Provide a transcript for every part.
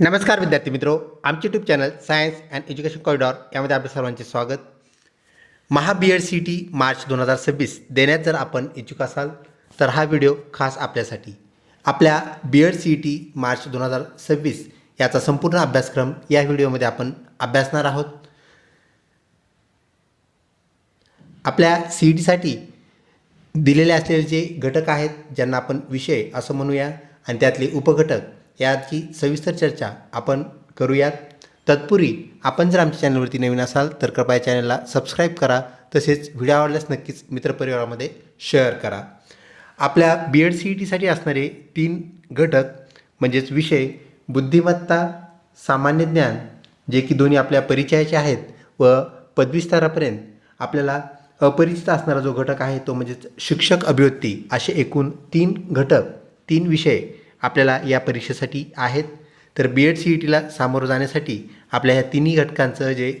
नमस्कार विद्यार्थी मित्रो आमचे YouTube channel science and education corridor यामध्ये आपल्या सर्वांचे स्वागत. Maha B Ed C T March दोन हजार सव्वीस देण्यात जर आपण इच्छुक असाल तर हा व्हिडिओ खास आपल्यासाठी. आपल्या B Ed C T March दोन हजार सव्वीस याचा संपूर्ण अभ्यासक्रम या व्हिडिओमध्ये आपण अभ्यासणार आहोत. आपल्या सी ई टीसाठी दिलेले असलेले जे घटक आहेत ज्यांना आपण विषय असं म्हणूया आणि त्यातले उपघटक याची सविस्तर चर्चा आपण करूयात. तत्पूर्वी आपण जर आमच्या चॅनलवरती नवीन असाल तर कृपया चॅनलला सबस्क्राईब करा. तसेच व्हिडिओ आवडल्यास नक्कीच मित्रपरिवारामध्ये शेअर करा. आपल्या बी एड सी ई टीसाठी असणारे तीन घटक म्हणजेच विषय बुद्धिमत्ता सामान्य ज्ञान जे की दोन्ही आपल्या परिचयाचे आहेत व पदवीस्तरापर्यंत आपल्याला अपरिचित असणारा जो घटक आहे तो म्हणजेच शिक्षक अभिव्यक्ती असे एकूण तीन घटक तीन विषय आपल्याला या परीक्षेसाठी आहेत. तर बी एड सी ई टीला सामोरं जाण्यासाठी आपल्या ह्या तिन्ही घटकांचं जे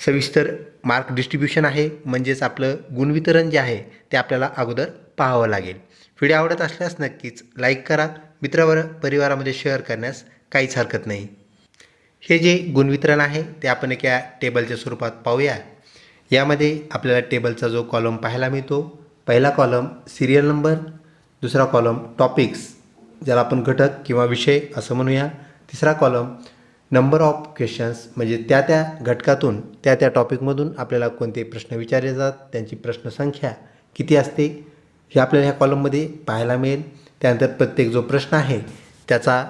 सविस्तर मार्क डिस्ट्रीब्युशन आहे म्हणजेच आपलं गुणवितरण जे आहे ते आपल्याला अगोदर पाहावं लागेल. व्हिडिओ आवडत असल्यास नक्कीच लाईक करा. मित्रावर परिवारामध्ये शेअर करण्यास काहीच हरकत नाही. हे जे गुणवितरण आहे ते आपण एका टेबलच्या स्वरूपात पाहूया. यामध्ये आपल्याला टेबलचा जो कॉलम पाहायला मिळतो पहिला कॉलम सिरियल नंबर दुसरा कॉलम टॉपिक्स. ज्याला आपण घटक किंवा विषय असं म्हणूया. तिसरा कॉलम नंबर ऑफ क्वेश्चन्स म्हणजे त्या त्या घटकातून त्या त्या टॉपिकमधून आपल्याला कोणते प्रश्न विचारले जातात त्यांची प्रश्नसंख्या किती असते हे आपल्याला ह्या कॉलममध्ये पाहायला मिळेल. त्यानंतर प्रत्येक जो प्रश्न आहे त्याचा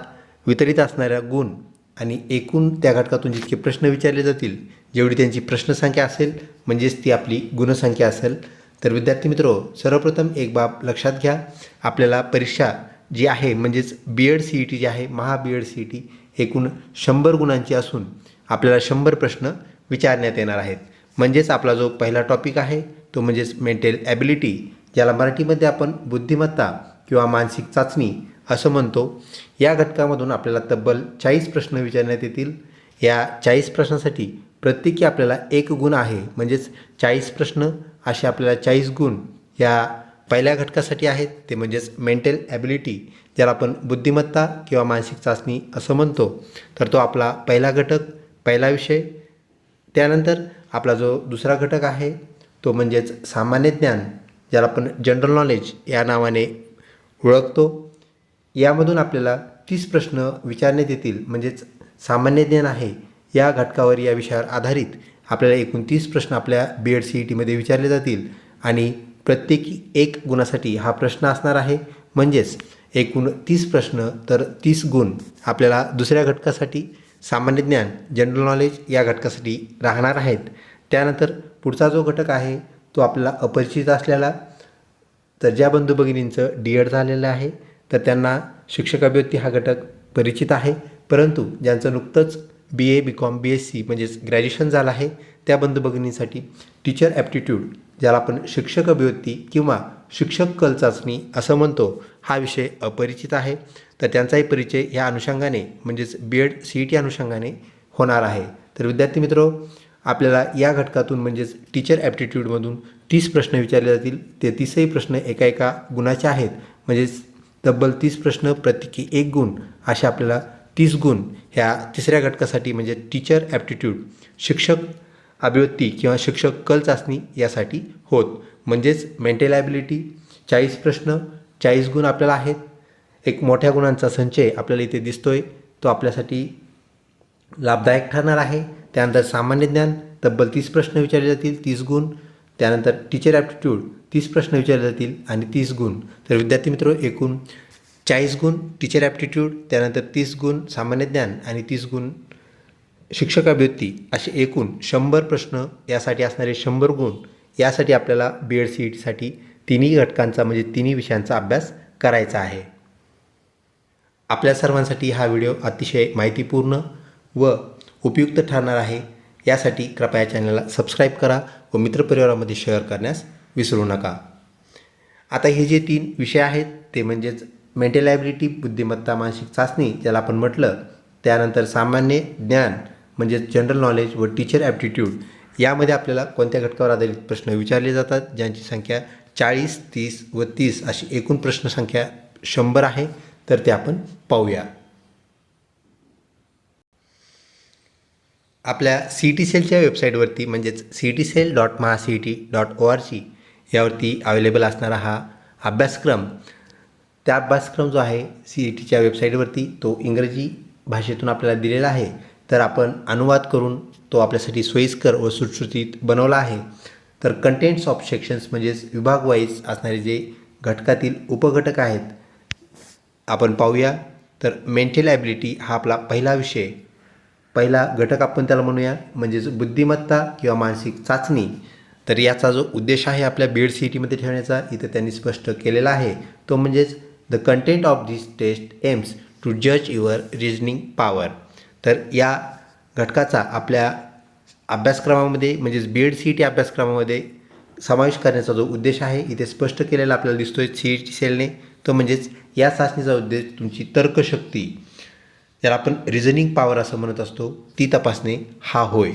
वितरित असणाऱ्या गुण आणि एकूण त्या घटकातून जितके प्रश्न विचारले जातील जेवढी त्यांची प्रश्नसंख्या असेल म्हणजेच ती आपली गुणसंख्या असेल. तर विद्यार्थी मित्रो सर्वप्रथम एक बाब लक्षात घ्या. आपल्याला परीक्षा जी आहे म्हणजेच B Ed C E T जी आहे Maha B Ed C E T एकूण शंभर गुणांची असून आपल्याला शंभर प्रश्न विचारण्यात येणार आहेत. म्हणजेच आपला जो पहिला टॉपिक आहे तो म्हणजेच मेंटल ॲबिलिटी ज्याला मराठीमध्ये आपण बुद्धिमत्ता किंवा मानसिक चाचणी असं म्हणतो. या घटकामधून आपल्याला तब्बल चाळीस प्रश्न विचारण्यात येतील. या चाळीस प्रश्नासाठी प्रत्येकी आपल्याला एक गुण आहे म्हणजेच चाळीस प्रश्न असे आपल्याला चाळीस गुण या पहिल्या घटकासाठी आहेत ते म्हणजेच मेंटल ॲबिलिटी ज्याला आपण बुद्धिमत्ता किंवा मानसिक चाचणी असं म्हणतो. तर तो आपला पहिला घटक पहिला विषय. त्यानंतर आपला जो दुसरा घटक आहे तो म्हणजेच सामान्य ज्ञान ज्याला आपण जनरल नॉलेज या नावाने ओळखतो. यामधून आपल्याला तीस प्रश्न विचारण्यात येतील. म्हणजेच सामान्य ज्ञान आहे या घटकावर या विषयावर आधारित आपल्याला एकूण तीस प्रश्न आपल्या बी एड सी ई टीमध्ये विचारले जातील. आणि प्रत्येकी एक गुणासाठी हा प्रश्न असणार आहे. म्हणजेच एकूण तीस प्रश्न तर तीस गुण आपल्याला दुसऱ्या घटकासाठी सामान्य ज्ञान जनरल नॉलेज या घटकासाठी राहणार आहेत. त्यानंतर पुढचा जो घटक आहे तो आपल्याला अपरिचित असलेला तर ज्या बंधू भगिनींचं डी एड झालेलं आहे तर त्यांना शिक्षक अभिव्यक्ती हा घटक परिचित आहे. परंतु ज्यांचं नुकतंच B A B com B S C म्हणजेच ग्रॅज्युएशन झालं आहे त्या बंधू भगिनींसाठी टीचर ॲप्टिट्यूड ज्याला आपण शिक्षक अभिव्यक्ती किंवा शिक्षक कल चाचणी असं म्हणतो हा विषय अपरिचित आहे. तर त्यांचाही परिचय ह्या अनुषंगाने म्हणजेच B Ed C E T अनुषंगाने होणार आहे. तर विद्यार्थी मित्र आपल्याला या घटकातून म्हणजेच टीचर ॲप्टिट्यूडमधून तीस प्रश्न विचारले जातील. ते तीसही प्रश्न एका एका गुणाचे आहेत. म्हणजेच तब्बल तीस प्रश्न प्रत्येकी एक गुण असे आपल्याला तीस गुण ह्या तिसऱ्या घटकासाठी म्हणजे टीचर ॲप्टिट्यूड शिक्षक अभिव्यक्ती किंवा शिक्षक कल चाचणी यासाठी होत. म्हणजेच मेंटल ॲबिलिटी चाळीस प्रश्न चाळीस गुण आपल्याला आहेत. एक मोठ्या गुणांचा संचय आपल्याला इथे दिसतो आहे तो आपल्यासाठी लाभदायक ठरणार आहे. त्यानंतर सामान्य ज्ञान तब्बल तीस प्रश्न विचारले जातील तीस गुण. त्यानंतर टीचर ॲप्टिट्यूड तीस प्रश्न विचारले जातील आणि तीस गुण. तर विद्यार्थी मित्र एकूण चाळीस गुण टीचर ॲप्टिट्यूड त्यानंतर तीस गुण सामान्य ज्ञान आणि तीस गुण शिक्षक असे एकूण शंभर प्रश्न यासाठी असणारे शंभर गुण यासाठी आपल्याला बी एड सी ई टीसाठी तिन्ही घटकांचा म्हणजे तिन्ही विषयांचा अभ्यास करायचा आहे. आपल्या सर्वांसाठी हा व्हिडिओ अतिशय माहितीपूर्ण व उपयुक्त ठरणार आहे. यासाठी कृपया चॅनलला सबस्क्राईब करा व मित्रपरिवारामध्ये शेअर करण्यास विसरू नका. आता हे जे तीन विषय आहेत ते म्हणजेच मेंटल ॲबिलिटी बुद्धिमत्ता मानसिक चाचणी ज्याला आपण म्हटलं त्यानंतर सामान्य ज्ञान म्हणजेच जनरल नॉलेज व टीचर ॲप्टिट्यूड यामध्ये आपल्याला कोणत्या घटकावर आधारित प्रश्न विचारले जातात? ज्यांची संख्या चाळीस तीस व तीस अशी एकूण प्रश्नसंख्या शंभर आहे तर ते आपण पाहूया. आपल्या सी टी सेलच्या वेबसाईटवरती म्हणजेच C T cell dot Maha C T dot O R C यावरती अवेलेबल असणारा हा अभ्यासक्रम. त्या अभ्यासक्रम जो आहे सी ई टीच्या वेबसाईटवरती तो इंग्रजी भाषेतून आपल्याला दिलेला आहे. तर आपण अनुवाद करून तो आपल्यासाठी सोयीस्कर व सुटसुटीत बनवला आहे. तर कंटेंट्स ऑफ सेक्शन्स म्हणजेच विभागवाईज असणारे जे घटकातील उपघटक आहेत आपण पाहूया. तर मेंटल ॲबिलिटी हा आपला पहिला विषय. पहिला घटक आपण त्याला म्हणूया म्हणजेच बुद्धिमत्ता किंवा मानसिक चाचणी. तर याचा जो उद्देश आहे आपल्या बीड सी टीमध्ये ठेवण्याचा इथं त्यांनी स्पष्ट केलेला आहे. तो म्हणजेच the content of this test aims to जज युअर रिजनिंग पॉवर तर या घटकाचा आपल्या अभ्यासक्रमामध्ये म्हणजेच B Ed C E T अभ्यासक्रमामध्ये समावेश करण्याचा जो उद्देश आहे इथे स्पष्ट केलेला आपल्याला दिसतोय सी ई टी सेलने. तो म्हणजेच या चाचणीचा उद्देश तुमची तर्कशक्ती. ज्याला आपण रिझनिंग पॉवर असं म्हणत असतो ती तपासणे हा होय.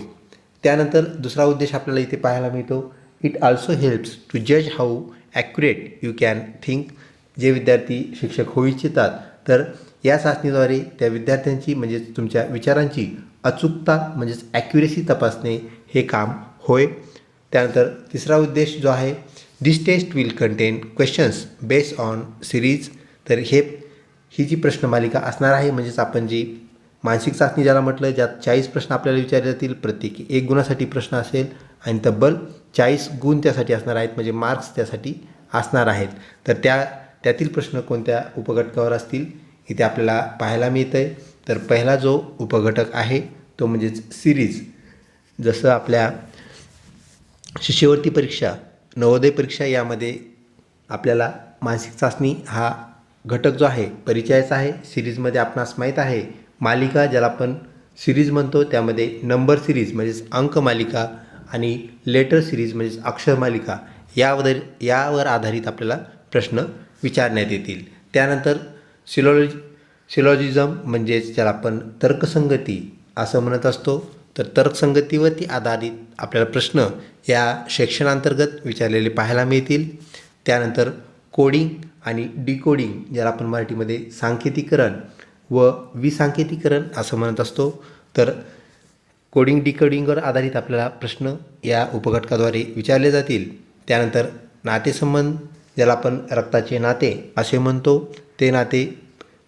त्यानंतर दुसरा उद्देश आपल्याला इथे पाहायला मिळतो. इट ऑल्सो हेल्प्स टू जज how accurate you can think जे विद्यार्थी शिक्षक होऊ इच्छितात तर या चाचणीद्वारे त्या विद्यार्थ्यांची म्हणजेच तुमच्या विचारांची अचूकता म्हणजेच ॲक्युरेसी तपासणे हे काम होय. त्यानंतर तिसरा उद्देश जो आहे this test will contain questions based on series तर हे ही जी प्रश्नमालिका असणार आहे म्हणजेच आपण जी मानसिक चाचणी ज्याला म्हटलं ज्यात चाळीस प्रश्न आपल्याला विचारले जातील प्रत्येकी एक गुणासाठी प्रश्न असेल आणि तब्बल चाळीस गुण त्यासाठी असणार आहेत म्हणजे मार्क्स त्यासाठी असणार आहेत. तर त्या त्यातील प्रश्न कोणत्या उपघटकावर असतील इथे आपल्याला पाहायला मिळतं आहे तर पहिला जो उपघटक आहे तो म्हणजेच सिरीज जसं आपल्या शिष्यवृत्ती परीक्षा नवोदय परीक्षा यामध्ये आपल्याला मानसिक चाचणी हा घटक जो आहे परिचयाचा आहे. सिरीजमध्ये आपणास माहीत आहे मालिका ज्याला आपण सिरीज म्हणतो त्यामध्ये नंबर सिरीज म्हणजेच अंक मालिका आणि लेटर सिरीज म्हणजेच अक्षर मालिका यावर यावर आधारित आपल्याला प्रश्न विचारण्यात येतील. त्यानंतर सिलॉलॉजी सिलॉजिझम म्हणजेच ज्याला आपण तर्कसंगती असं म्हणत असतो. तर तर्कसंगतीवरती आधारित आपल्याला प्रश्न या शैक्षणांतर्गत विचारलेले पाहायला मिळतील. त्यानंतर कोडिंग आणि डिकोडिंग ज्याला आपण मराठीमध्ये सांकेतिकरण व विसांकेतिकरण असं म्हणत असतो. तर कोडिंग डिकोडिंगवर आधारित आपल्याला प्रश्न या उपघटकाद्वारे विचारले जातील. त्यानंतर नातेसंबंध ज्याला आपण रक्ताचे नाते असे म्हणतो ते नाते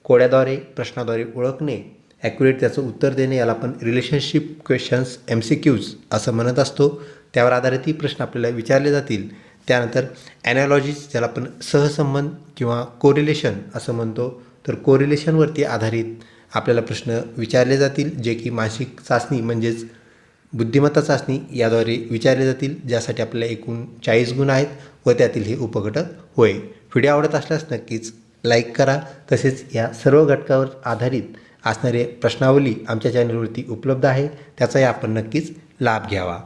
कोड्याद्वारे प्रश्नाद्वारे ओळखणे ॲक्युरेट त्याचं उत्तर देणे याला आपण relationship questions M C Qs असं म्हणत असतो. त्यावर आधारितही प्रश्न आपल्याला विचारले जातील. त्यानंतर ॲनॉलॉजीज ज्याला आपण सहसंबंध किंवा कोरिलेशन असं म्हणतो तर कोरिलेशनवरती आधारित आपल्याला प्रश्न विचारले जातील जे की मासिक चाचणी म्हणजेच बुद्धिमत्ता चाचणी याद्वारे विचारले जातील ज्यासाठी आपल्याला एकूण चाळीस गुण आहेत व त्यातील हे उपघटक होय. व्हिडिओ आवडत असल्यास नक्कीच लाईक करा. तसेच या सर्व घटकावर आधारित असणारे प्रश्नावली आमच्या चॅनलवरती उपलब्ध आहे. त्याचाही आपण नक्कीच लाभ घ्यावा.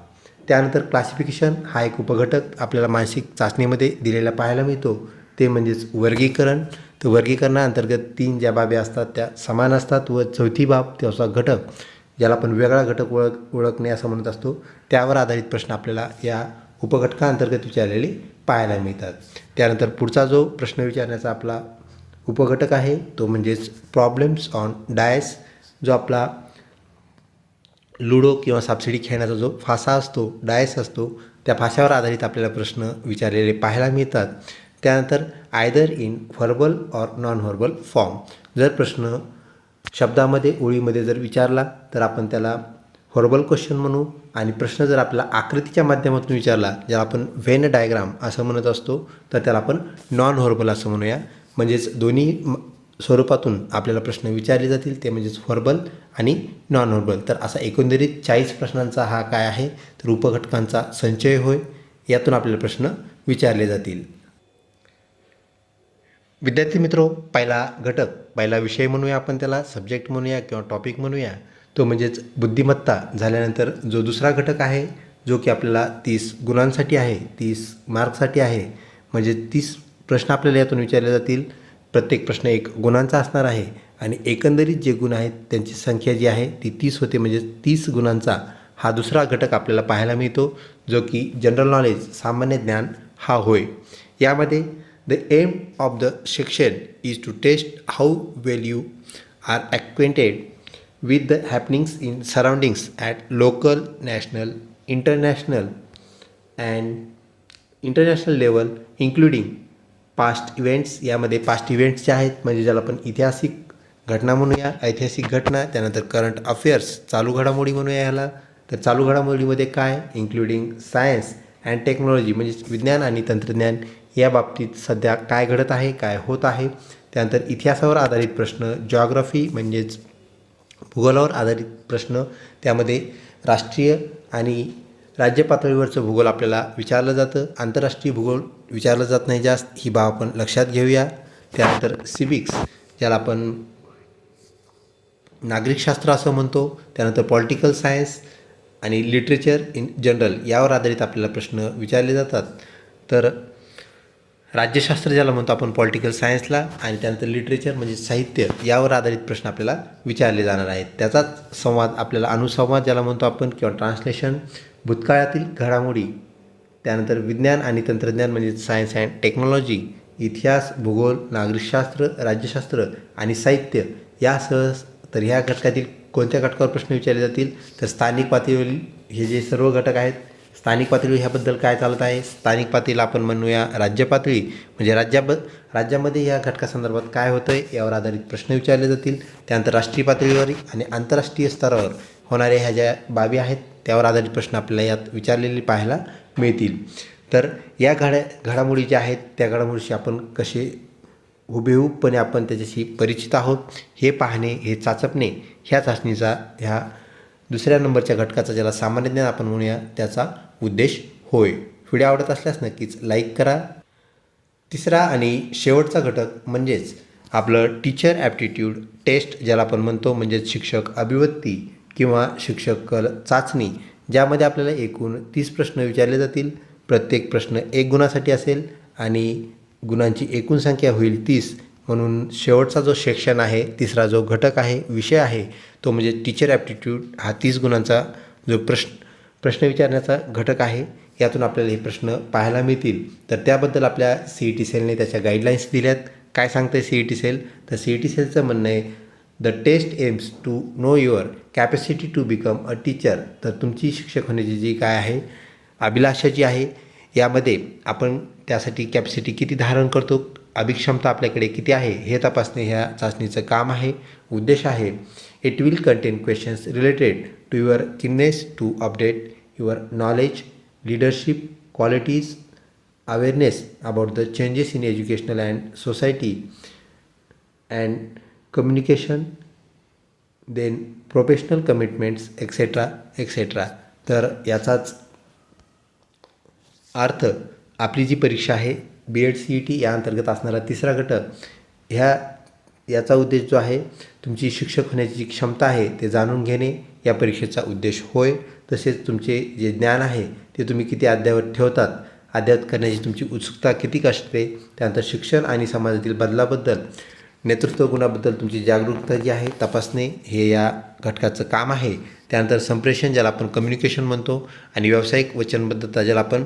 त्यानंतर क्लासिफिकेशन हा एक उपघटक आपल्याला मानसिक चाचणीमध्ये दिलेला पाहायला मिळतो. ते म्हणजेच वर्गीकरण. तर वर्गीकरणाअंतर्गत तीन ज्या बाबी असतात त्या समान असतात व चौथी बाब त्याचा घटक. ज्याला आपण वेगळा घटक ओळख ओळखणे असं म्हणत असतो त्यावर आधारित प्रश्न आपल्याला या उपघटकाअंतर्गत विचारलेले पाहायला मिळतात. त्यानंतर पुढचा जो प्रश्न विचारण्याचा आपला उपघटक आहे तो म्हणजेच प्रॉब्लेम्स ऑन डायस जो आपला लुडो किंवा सापशिडी खेळण्याचा जो फासा असतो डायस असतो त्या फाशावर आधारित आपल्याला प्रश्न विचारलेले पाहायला मिळतात. त्यानंतर either in verbal or non verbal form जर प्रश्न शब्दामध्ये ओळीमध्ये जर विचारला तर आपण त्याला हॉर्बल क्वेश्चन म्हणू. आणि प्रश्न जर आपल्याला आकृतीच्या माध्यमातून विचारला ज्याला आपण व्हेन डायग्राम असं म्हणत असतो तर त्याला आपण नॉन हॉर्बल असं म्हणूया. म्हणजेच दोन्ही स्वरूपातून आपल्याला प्रश्न विचारले जातील ते म्हणजेच हॉर्बल आणि नॉन हॉर्बल तर असा एकंदरीत चाळीस प्रश्नांचा हा काय आहे? तर उपघटकांचा संचय होय. यातून आपल्याला प्रश्न विचारले जातील. विद्यार्थी मित्रो पहिला घटक पहिला विषय म्हणूया आपण त्याला सब्जेक्ट म्हणूया किंवा टॉपिक म्हणूया. तो म्हणजेच बुद्धिमत्ता झाल्यानंतर जो दुसरा घटक आहे जो की आपल्याला तीस गुणांसाठी आहे तीस मार्कसाठी आहे म्हणजे तीस प्रश्न आपल्याला यातून विचारले जातील. प्रत्येक प्रश्न एक गुणांचा असणार आहे आणि एकंदरीत जे गुण आहेत त्यांची संख्या जी आहे ती तीस होते. म्हणजे तीस गुणांचा हा दुसरा घटक आपल्याला पाहायला मिळतो जो की जनरल नॉलेज सामान्य ज्ञान हा होय. यामध्ये the aim of the section is to test how well you are acquainted with the happenings in surroundings at local national international and international level including past events यामध्ये पास्ट इव्हेंट्स जे आहेत म्हणजे ज्याला आपण ऐतिहासिक घटना म्हणूया ऐतिहासिक घटना त्यानंतर करंट अफेअर्स चालू घडामोडी म्हणूया याला. तर चालू घडामोडीमध्ये काय? इन्क्लुडिंग सायन्स अँड टेक्नॉलॉजी म्हणजेच विज्ञान आणि तंत्रज्ञान या बाबतीत सध्या काय घडत आहे काय होत आहे? त्यानंतर इतिहासावर आधारित प्रश्न जॉग्रफी म्हणजेच भूगोलावर आधारित प्रश्न त्यामध्ये राष्ट्रीय आणि राज्य पातळीवरचं भूगोल आपल्याला विचारलं जातं. आंतरराष्ट्रीय भूगोल विचारलं जात नाही जास्त ही बाब आपण लक्षात घेऊया. त्यानंतर सिविक्स ज्याला आपण नागरिकशास्त्र असं म्हणतो. त्यानंतर पॉलिटिकल सायन्स आणि लिटरेचर इन जनरल यावर आधारित आपल्याला प्रश्न विचारले जातात. तर राज्यशास्त्र ज्याला म्हणतो आपण पॉलिटिकल सायन्सला आणि त्यानंतर लिटरेचर म्हणजे साहित्य यावर आधारित प्रश्न आपल्याला विचारले जाणार आहेत. त्याचाच संवाद आपल्याला अनुसंवाद ज्याला म्हणतो आपण किंवा ट्रान्सलेशन भूतकाळातील घडामोडी त्यानंतर विज्ञान आणि तंत्रज्ञान म्हणजे सायन्स अँड टेक्नॉलॉजी इतिहास भूगोल नागरिकशास्त्र राज्यशास्त्र आणि साहित्य यासह तर ह्या घटकातील कोणत्या घटकावर प्रश्न विचारले जातील? तर स्थानिक पातळीवरील हे जे सर्व घटक आहेत स्थानिक पातळीवर ह्याबद्दल काय चालत आहे? स्थानिक पातळीला आपण म्हणूया राज्य पातळी. म्हणजे राज्याब राज्यामध्ये या घटकासंदर्भात काय होतं आहे यावर आधारित प्रश्न विचारले जातील. त्यानंतर राष्ट्रीय पातळीवर आणि आंतरराष्ट्रीय स्तरावर होणाऱ्या ह्या ज्या बाबी आहेत त्यावर आधारित प्रश्न आपल्याला यात विचारलेले पाहायला मिळतील. तर या घड्या घडामोडी ज्या आहेत त्या घडामोडीशी आपण कसे हुबेहूबपणे आपण त्याच्याशी परिचित आहोत हे पाहणे हे चाचपणे ह्या चाचणीचा ह्या दुसऱ्या नंबरच्या घटकाचा ज्याला सामान्य ज्ञान आपण म्हणूया त्याचा उद्देश होय. व्हिडिओ आवडत असल्यास नक्कीच लाईक करा. तिसरा आणि शेवटचा घटक म्हणजेच आपलं टीचर ॲप्टिट्यूड टेस्ट ज्याला आपण म्हणतो म्हणजेच शिक्षक अभिव्यक्ती किंवा शिक्षक कल चाचणी ज्यामध्ये आपल्याला एकूण तीस प्रश्न विचारले जातील. प्रत्येक प्रश्न एक गुणासाठी असेल आणि गुणांची एकूण संख्या होईल तीस. म्हणून शेवटचा जो सेक्शन आहे तिसरा जो घटक आहे विषय आहे तो म्हणजे टीचर ॲप्टिट्यूड हा तीस गुणांचा जो प्रश्न प्रश्न विचारण्याचा घटक आहे यातून आपल्याला हे प्रश्न पाहायला मिळतील. तर त्याबद्दल आपल्या सी ई टी सेलने त्याच्या गाईडलाईन्स दिल्यात. काय सांगतं आहे सी ई टी सेल तर सी ई टी सेलचं म्हणणं आहे the test aims to know your capacity to become a teacher तर तुमची शिक्षक होण्याची जी काय आहे अभिलाषा जी आहे यामध्ये आपण त्यासाठी कॅपॅसिटी किती धारण करतो? अभिक्षमता आपल्याकडे किती आहे हे तपासणे ह्या चाचणीचं काम आहे. उद्देश आहे it will contain questions related to your keenness to update your knowledge leadership qualities awareness about the changes in educational and society and communication then professional commitments etcetera etcetera तर याचाच अर्थ आपली जी परीक्षा आहे B Ed C E T या अंतर्गत असणारा तिसरा घटक ह्या याचा उद्देश जो आहे तुमची शिक्षक होण्याची जी क्षमता आहे ते जाणून घेणे या परीक्षेचा उद्देश होय. तसेच तुमचे जे ज्ञान आहे ते तुम्ही किती अद्ययावत ठेवतात अद्ययावत करण्याची तुमची उत्सुकता किती असते त्यानंतर शिक्षण आणि समाजातील बदलाबद्दल नेतृत्व गुणाबद्दल तुमची जागरूकता जी आहे तपासणे हे या घटकाचं काम आहे. त्यानंतर संप्रेषण ज्याला आपण कम्युनिकेशन म्हणतो आणि व्यावसायिक वचनबद्धता ज्याला आपण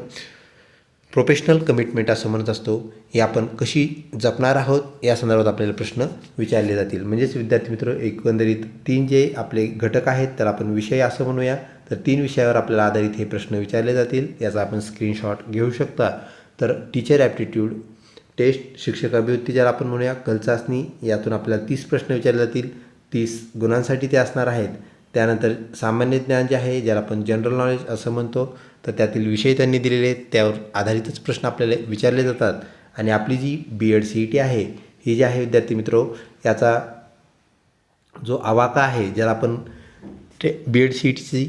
प्रोफेशनल कमिटमेंट असं म्हणत असतो हे आपण कशी जपणार आहोत या संदर्भात आपल्याला प्रश्न विचारले जातील. म्हणजेच विद्यार्थी मित्र एकंदरीत तीन जे आपले घटक आहेत तर आपण विषय असं म्हणूया. तर तीन विषयावर आपल्याला आधारित हे प्रश्न विचारले जातील. याचा आपण स्क्रीनशॉट घेऊ शकता. तर टीचर ॲप्टिट्यूड टेस्ट शिक्षक अभिवृत्ती ज्याला आपण म्हणूया कल चाचणी यातून आपल्याला तीस प्रश्न विचारले जातील. तीस गुणांसाठी ते असणार आहेत. त्यानंतर सामान्य ज्ञान जे आहे ज्याला आपण जनरल नॉलेज असं म्हणतो तर त्यातील विषय त्यांनी दिलेले आहेत. त्यावर आधारितच प्रश्न आपल्याला विचारले जातात. आणि आपली जी B Ed C E T आहे ही जी आहे विद्यार्थी मित्रो याचा जो आवाका आहे ज्याला आपण ते बी एड सी ई टीची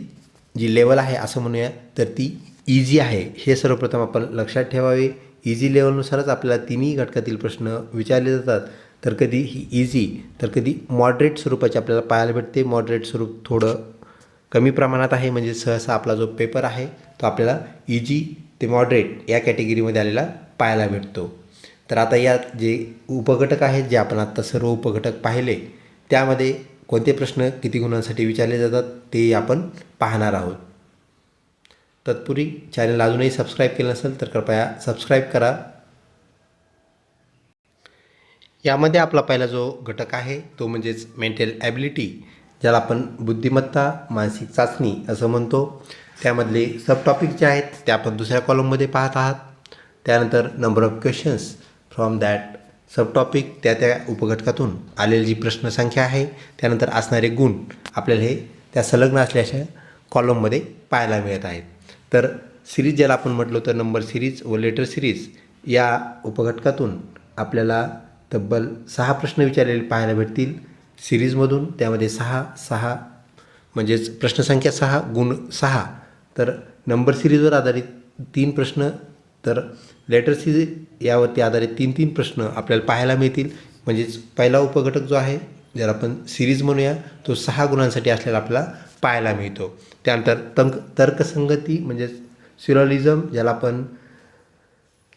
जी लेवल आहे असं म्हणूया तर ती इझी आहे. हे सर्वप्रथम आपण लक्षात ठेवावे. इझी लेवलनुसारच आपल्याला तिन्ही घटकातील प्रश्न विचारले जातात. तर कधी ही इझी तर कधी मॉडरेट स्वरूपाचे आपल्याला पाहायला भेटते. मॉडरेट स्वरूप थोडं कमी प्रमाणात आहे म्हणजे सहसा आपला जो पेपर आहे तो आपल्याला इजी ते मॉडरेट या कॅटेगरीमध्ये आलेला पाहायला भेटतो. तर आता यात जे उपघटक आहेत जे आपण आत्ता सर्व उपघटक पाहिले त्यामध्ये कोणते प्रश्न किती गुणांसाठी विचारले जातात ते आपण पाहणार आहोत. तत्पूर्वी चॅनल अजूनही सबस्क्राईब केलं नसेल तर कृपया सबस्क्राईब करा. यामध्ये आपला पहिला जो घटक आहे तो म्हणजेच मेंटल ॲबिलिटी ज्याला आपण बुद्धिमत्ता मानसिक चाचणी असं म्हणतो. त्यामधले सब टॉपिक जे आहेत ते आपण दुसऱ्या कॉलममध्ये पाहत आहात. त्यानंतर number of questions from that sub topic त्या त्या उपघटकातून आलेली जी प्रश्नसंख्या आहे त्यानंतर असणारे गुण आपल्याला हे त्या संलग्न असल्याच्या कॉलममध्ये पाहायला मिळत आहेत. तर सिरीज ज्याला आपण म्हटलो तर नंबर सिरीज व लेटर सिरीज या उपघटकातून आपल्याला तब्बल सहा प्रश्न विचारलेले पाहायला भेटतील. सिरीजमधून त्यामध्ये सहा सहा म्हणजेच प्रश्नसंख्या सहा गुण सहा. तर नंबर सिरीजवर आधारित तीन प्रश्न तर लेटर सिरीज यावरती आधारित तीन तीन प्रश्न आपल्याला पाहायला मिळतील. म्हणजेच पहिला उपघटक जो आहे ज्याला आपण सिरीज म्हणूया तो सहा गुणांसाठी असलेला आपल्याला पाहायला मिळतो. त्यानंतर तंक तर्कसंगती म्हणजेच सिरॉलिझम ज्याला आपण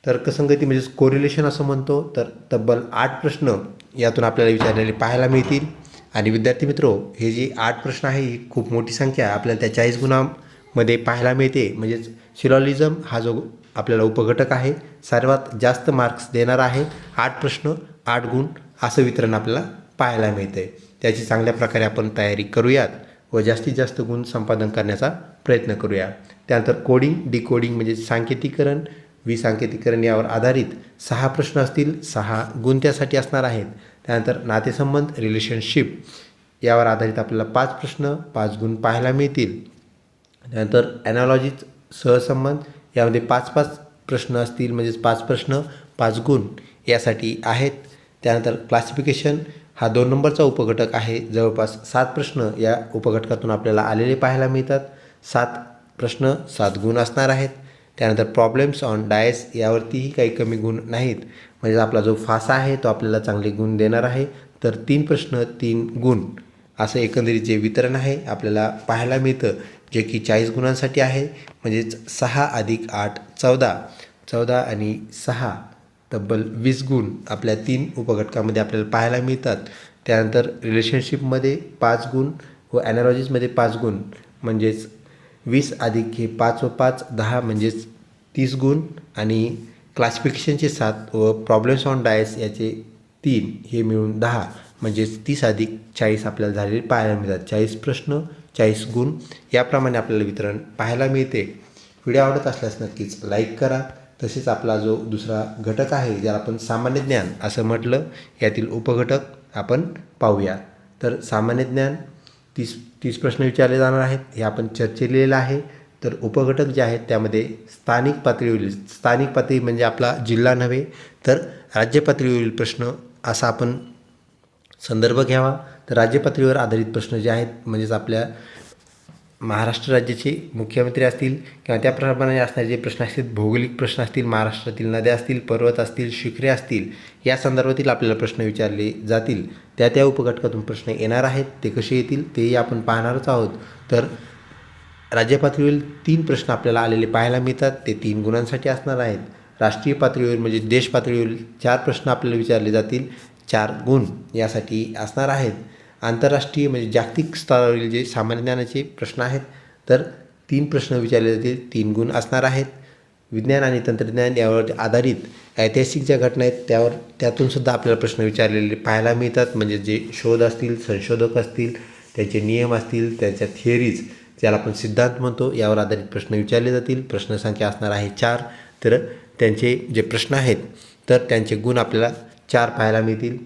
तर्कसंगती म्हणजेच कोरिलेशन असं म्हणतो. तर तब्बल आठ प्रश्न यातून आपल्याला विचारलेले पाहायला मिळतील. आणि विद्यार्थी मित्रो हे जे आठ प्रश्न आहे ही खूप मोठी संख्या आपल्याला त्या चाळीस गुणांमध्ये पाहायला मिळते. म्हणजेच सिलॉलिझम हा जो आपल्याला उपघटक आहे सर्वात जास्त मार्क्स देणारा आहे. आठ प्रश्न आठ गुण असं वितरण आपल्याला पाहायला मिळते त्याची चांगल्या प्रकारे आपण तयारी करूयात व जास्तीत जास्त गुण संपादन करण्याचा प्रयत्न करूया. त्यानंतर कोडिंग डिकोडिंग म्हणजे सांकेतिकरण. विसंकेतीकरण यावर आधारित सहा प्रश्न असतील सहा गुण त्यासाठी असणार आहेत. त्यानंतर नातेसंबंध रिलेशनशिप यावर आधारित आपल्याला पाच प्रश्न पाच गुण पाहायला मिळतील. त्यानंतर ॲनॉलॉजीज सहसंबंध यामध्ये पाच पाच प्रश्न असतील म्हणजेच पाच प्रश्न पाच गुण यासाठी आहेत. त्यानंतर क्लासिफिकेशन हा दोन नंबरचा उपघटक आहे. जवळपास सात प्रश्न या उपघटकातून आपल्याला आलेले पाहायला मिळतात. सात प्रश्न सात गुण असणार आहेत. त्यानंतर प्रॉब्लेम्स ऑन डायस यावरतीही काही कमी गुण नाहीत. म्हणजे आपला जो फासा आहे तो आपल्याला चांगले गुण देणार आहे. तर तीन प्रश्न तीन गुण. असं एकंदरीत जे वितरण आहे आपल्याला पाहायला मिळतं जे की चाळीस गुणांसाठी आहे. म्हणजेच सहा अधिक आठ चौदा. चौदा आणि सहा तब्बल वीस गुण आपल्या तीन उपघटकामध्ये आपल्याला पाहायला मिळतात. त्यानंतर रिलेशनशिपमध्ये पाच गुण व ॲनॉलॉजीजमध्ये पाच गुण. म्हणजेच वीस अधिक हे पाच व पाच दहा म्हणजेच तीस गुण आणि क्लासिफिकेशनचे सात व प्रॉब्लेम्स ऑन डायस याचे तीन हे मिळून दहा म्हणजेच तीस अधिक चाळीस आपल्याला झालेले पाहायला मिळतात. चाळीस प्रश्न चाळीस गुण याप्रमाणे आपल्याला वितरण पाहायला मिळते. व्हिडिओ आवडत असल्यास नक्कीच लाईक करा. तसेच आपला जो दुसरा घटक आहे ज्याला आपण सामान्य ज्ञान असं म्हटलं यातील उपघटक आपण पाहूया. तर सामान्य ज्ञान तीस तीस प्रश्न विचारले जाणार आहेत. हे आपण चर्चेलेलं आहे. तर उपघटक जे आहेत त्यामध्ये स्थानिक पातळीवरील स्थानिक पातळी म्हणजे आपला जिल्हा नव्हे तर राज्य पातळीवरील प्रश्न असा आपण संदर्भ घ्यावा. तर राज्य पातळीवर आधारित प्रश्न जे आहेत म्हणजेच आपल्या महाराष्ट्र राज्याचे मुख्यमंत्री असतील किंवा त्याप्रमाणे असणारे जे प्रश्न असतील भौगोलिक प्रश्न असतील महाराष्ट्रातील नद्या असतील पर्वत असतील शिखरे असतील या संदर्भातील आपल्याला प्रश्न विचारले जातील. त्या त्या उपघटकातून प्रश्न येणार आहेत ते कसे येतील तेही आपण पाहणारच आहोत. तर राज्य पातळीवरील तीन प्रश्न आपल्याला आलेले पाहायला मिळतात ते तीन गुणांसाठी असणार आहेत. राष्ट्रीय पातळीवर म्हणजे देश पातळीवरील चार प्रश्न आपल्याला विचारले जातील चार गुण यासाठी असणार आहेत. आंतरराष्ट्रीय म्हणजे जागतिक स्तरावरील जे सामान्य ज्ञानाचे प्रश्न आहेत तर तीन प्रश्न विचारले जातील. तीन गुण असणार आहेत. विज्ञान आणि तंत्रज्ञान यावर आधारित ऐतिहासिक ज्या घटना आहेत त्यावर त्यातून सुद्धा आपल्याला प्रश्न विचारलेले पाहायला मिळतात. म्हणजे जे शोध असतील संशोधक असतील त्यांचे नियम असतील त्यांच्या थिअरीज ज्याला आपण सिद्धांत म्हणतो यावर आधारित प्रश्न विचारले जातील. प्रश्नसंख्या असणार आहे चार. तर त्यांचे जे प्रश्न आहेत तर त्यांचे गुण आपल्याला चार पाहायला मिळतील.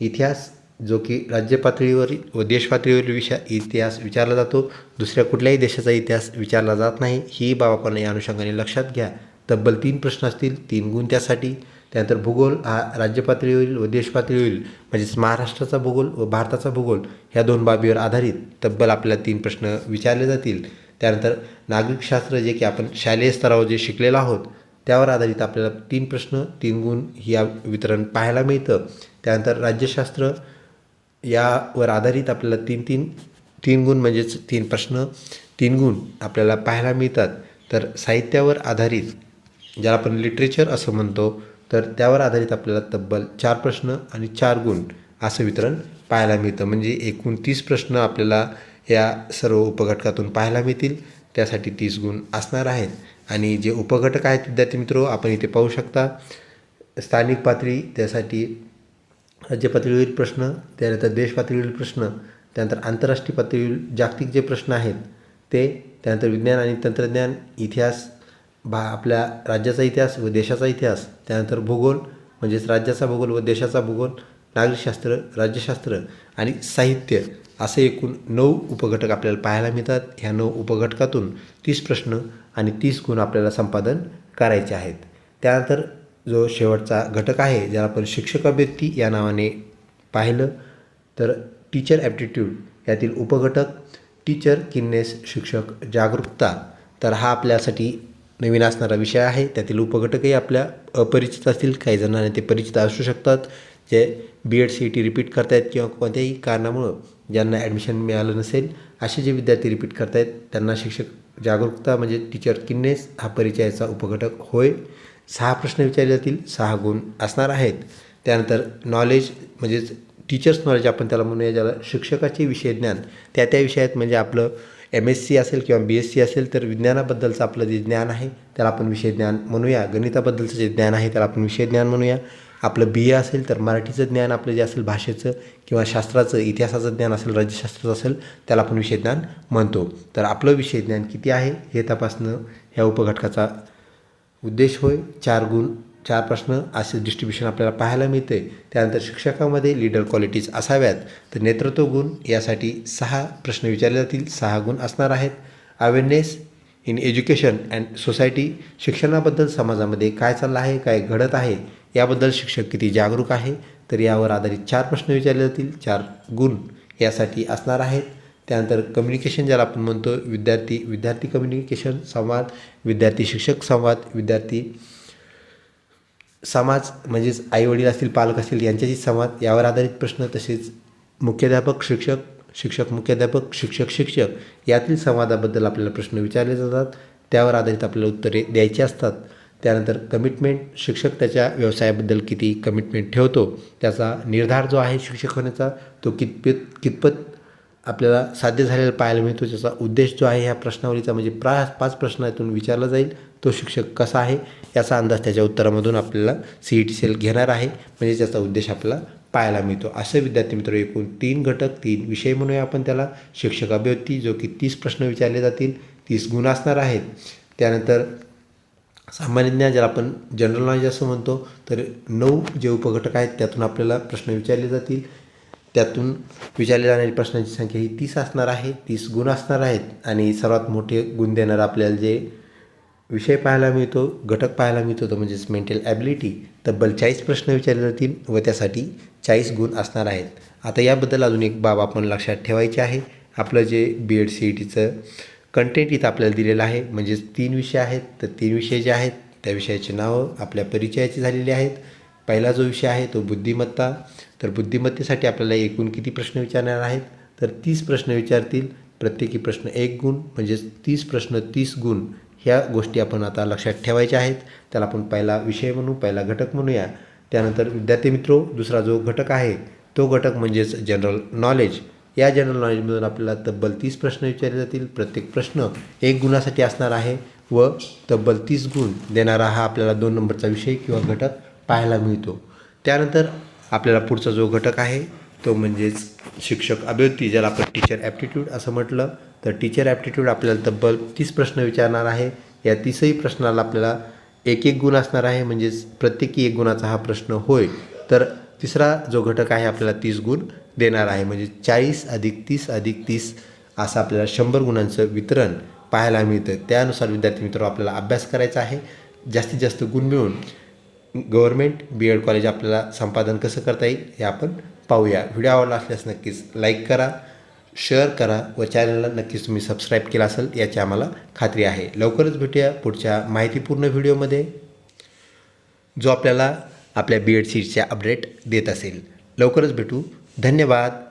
इतिहास जो की राज्य पातळीवरील व देश पातळीवरील विषय इतिहास विचारला जातो दुसऱ्या कुठल्याही देशाचा इतिहास विचारला जात नाही ही बाब आपण या अनुषंगाने लक्षात घ्या. तब्बल तीन प्रश्न असतील तीन गुण त्यासाठी. त्यानंतर भूगोल हा राज्य पातळीवरील व देश पातळीवरील म्हणजेच महाराष्ट्राचा भूगोल व भारताचा भूगोल ह्या दोन बाबीवर आधारित तब्बल आपल्याला तीन प्रश्न विचारले जातील. त्यानंतर नागरिकशास्त्र जे की आपण शालेय स्तरावर जे शिकलेलो आहोत त्यावर आधारित आपल्याला तीन प्रश्न तीन गुण या वितरण पाहायला मिळतं. त्यानंतर राज्यशास्त्र यावर आधारित आपल्याला तीन तीन तीन गुण म्हणजेच तीन प्रश्न तीन गुण आपल्याला पाहायला मिळतात. तर साहित्यावर आधारित ज्याला आपण लिटरेचर असं म्हणतो तर त्यावर आधारित आपल्याला तब्बल चार प्रश्न आणि चार गुण असं वितरण पाहायला मिळतं. म्हणजे एकूण तीस प्रश्न आपल्याला या सर्व उपघटकातून पाहायला मिळतील. त्यासाठी तीस गुण असणार आहेत. आणि जे उपघटक आहेत विद्यार्थी मित्रो आपण इथे पाहू शकता. स्थानिक पातळी त्यासाठी राज्य पातळीवरील प्रश्न त्यानंतर देश पातळीवरील प्रश्न त्यानंतर आंतरराष्ट्रीय पातळीवर जागतिक जे प्रश्न आहेत ते त्यानंतर विज्ञान आणि तंत्रज्ञान इतिहास भा आपल्या राज्याचा इतिहास व देशाचा इतिहास त्यानंतर भूगोल म्हणजेच राज्याचा भूगोल व देशाचा भूगोल नागरिकशास्त्र राज्यशास्त्र आणि साहित्य असे एकूण नऊ उपघटक आपल्याला पाहायला मिळतात. ह्या नऊ उपघटकातून तीस प्रश्न आणि तीस गुण आपल्याला संपादन करायचे आहेत. त्यानंतर जो शेवटचा घटक आहे ज्याला आपण शिक्षक अभ्यर्थी या नावाने पाहिलं तर टीचर ॲप्टिट्यूड यातील उपघटक टीचर किन्नेस शिक्षक जागरूकता. तर हा आपल्यासाठी नवीन असणारा विषय आहे. त्यातील उपघटकही आपल्या अपरिचित असतील. काही जणांना ते परिचित असू शकतात. जे B Ed C E T repeat करतायत किंवा कोणत्याही कारणामुळं ज्यांना ॲडमिशन मिळालं नसेल असे जे विद्यार्थी रिपीट करतायत त्यांना शिक्षक जागरूकता म्हणजे टीचर किन्नेस हा परिचयाचा उपघटक होय. सहा प्रश्न विचारले जातील सहा गुण असणार आहेत. त्यानंतर नॉलेज म्हणजेच टीचर्स नॉलेज आपण त्याला म्हणूया ज्याला शिक्षकाचे विषय ज्ञान. त्या त्या विषयात म्हणजे आपलं एम एस सी असेल किंवा बी एस सी असेल तर विज्ञानाबद्दलचं आपलं जे ज्ञान आहे त्याला आपण विषय ज्ञान म्हणूया. गणिताबद्दलचं जे ज्ञान आहे त्याला आपण विषय ज्ञान म्हणूया. आपलं बी ए असेल तर मराठीचं ज्ञान आपलं जे असेल भाषेचं किंवा शास्त्राचं इतिहासाचं ज्ञान असेल राज्यशास्त्राचं असेल त्याला आपण विषय ज्ञान म्हणतो. तर आपलं विषय ज्ञान किती आहे हे तपासणं ह्या उपघटकाचा उद्देश होय चार गुण चार प्रश्न असे डिस्ट्रीब्युशन आपल्याला पाहायला मिळते. त्यानंतर शिक्षकामध्ये लीडर क्वालिटीज असाव्यात. तर नेतृत्व गुण यासाठी सहा प्रश्न विचारले जातील. सहा गुण असणार आहेत. Awareness in education and society शिक्षणाबद्दल समाजामध्ये काय चाललं आहे काय घडत आहे याबद्दल शिक्षक किती जागरूक आहे? तर यावर आधारित चार प्रश्न विचारले जातील. चार गुण यासाठी असणार आहेत. त्यानंतर कम्युनिकेशन ज्याला आपण म्हणतो विद्यार्थी विद्यार्थी कम्युनिकेशन संवाद विद्यार्थी शिक्षक संवाद विद्यार्थी समाज म्हणजेच आईवडील असतील पालक असतील यांच्याशी संवाद यावर आधारित प्रश्न तसेच मुख्याध्यापक शिक्षक शिक्षक मुख्याध्यापक शिक्षक शिक्षक यातील संवादाबद्दल आपल्याला प्रश्न विचारले जातात. त्यावर आधारित आपल्याला उत्तरे द्यायची असतात. त्यानंतर कमिटमेंट शिक्षक त्याच्या व्यवसायाबद्दल किती कमिटमेंट ठेवतो त्याचा निर्धार जो आहे शिक्षक होण्याचा तो कितपत कितपत आपल्याला साध्य झालेला पाहायला मिळतो. ज्याचा उद्देश जो आहे ह्या प्रश्नावलीचा म्हणजे प्रा पाच प्रश्नातून विचारला जाईल. तो शिक्षक कसा आहे याचा अंदाज त्याच्या उत्तरामधून आपल्याला सी ई टी सेल घेणार आहे. म्हणजे त्याचा उद्देश आपल्याला पाहायला मिळतो. असे विद्यार्थी मित्र एकूण तीन घटक तीन विषय म्हणूया आपण त्याला. शिक्षक अभिव्यक्ती जो की तीस प्रश्न विचारले जातील. तीस गुण असणार आहेत. त्यानंतर सामान्य ज्ञान ज्याला आपण जनरल नॉलेज असं म्हणतो तर नऊ जे उपघटक आहेत त्यातून आपल्याला प्रश्न विचारले जातील. त्यातून विचारले जाणारी प्रश्नांची संख्या ही तीस असणार आहे तीस गुण असणार आहेत आणि सर्वात मोठे गुण देणार आपल्याला जे विषय पाहायला मिळतो घटक पाहायला मिळतो तो म्हणजेच मेंटल ॲबिलिटी तब्बल चाळीस प्रश्न विचारले जातील व त्यासाठी चाळीस गुण असणार आहेत. आता याबद्दल अजून एक बाब आपण लक्षात ठेवायची आहे. आपलं जे बी एड सी ई टीचं कंटेंट इथं आपल्याला दिलेलं आहे. म्हणजेच तीन विषय आहेत. तर तीन विषय जे आहेत त्या विषयाची नावं आपल्या परिचयाची झालेली आहेत. पहिला जो विषय आहे तो बुद्धिमत्ता. तर बुद्धिमत्तेसाठी आपल्याला एकूण किती प्रश्न विचारणार आहेत? तर तीस प्रश्न विचारतील. प्रत्येकी प्रश्न एक गुण म्हणजेच तीस प्रश्न तीस गुण ह्या गोष्टी आपण आता लक्षात ठेवायच्या आहेत. त्याला आपण पहिला विषय म्हणू पहिला घटक म्हणूया. त्यानंतर विद्यार्थी मित्रो दुसरा जो घटक आहे तो घटक म्हणजेच जनरल नॉलेज. या जनरल नॉलेजमधून आपल्याला तब्बल तीस प्रश्न विचारले जातील. प्रत्येक प्रश्न एक गुणासाठी असणार आहे व तब्बल तीस गुण देणारा हा आपल्याला दोन नंबरचा विषय किंवा घटक पाहायला मिळतो. त्यानंतर आपल्याला पुढचा जो घटक आहे तो म्हणजेच शिक्षक अभिवृत्ती ज्याला आपण टीचर ॲप्टिट्यूड असं म्हटलं. तर टीचर ॲप्टिट्यूड आपल्याला तब्बल तीस प्रश्न विचारणार आहे. या तीसही प्रश्नाला आपल्याला एक एक गुण असणार आहे. म्हणजेच प्रत्येकी एक गुणाचा हा प्रश्न होय. तर तिसरा जो घटक आहे आपल्याला तीस गुण देणार आहे. म्हणजे चाळीस अधिक तीस अधिक तीस असं आपल्याला शंभर गुणांचं वितरण पाहायला मिळतं त्यानुसार विद्यार्थी मित्र आपल्याला अभ्यास करायचा आहे. जास्तीत जास्त गुण मिळून गव्हर्मेंट बी एड कॉलेज आपल्याला संपादन कसं करता येईल हे आपण पाहूया. व्हिडिओ आवडला असल्यास नक्कीच लाईक करा शेअर करा व चॅनलला नक्कीच तुम्ही सबस्क्राईब केला असेल याची आम्हाला खात्री आहे. लवकरच भेटूया पुढच्या माहितीपूर्ण व्हिडिओमध्ये जो आपल्याला आपल्या बी एड सीटच्या अपडेट देत असेल. लवकरच भेटू. धन्यवाद.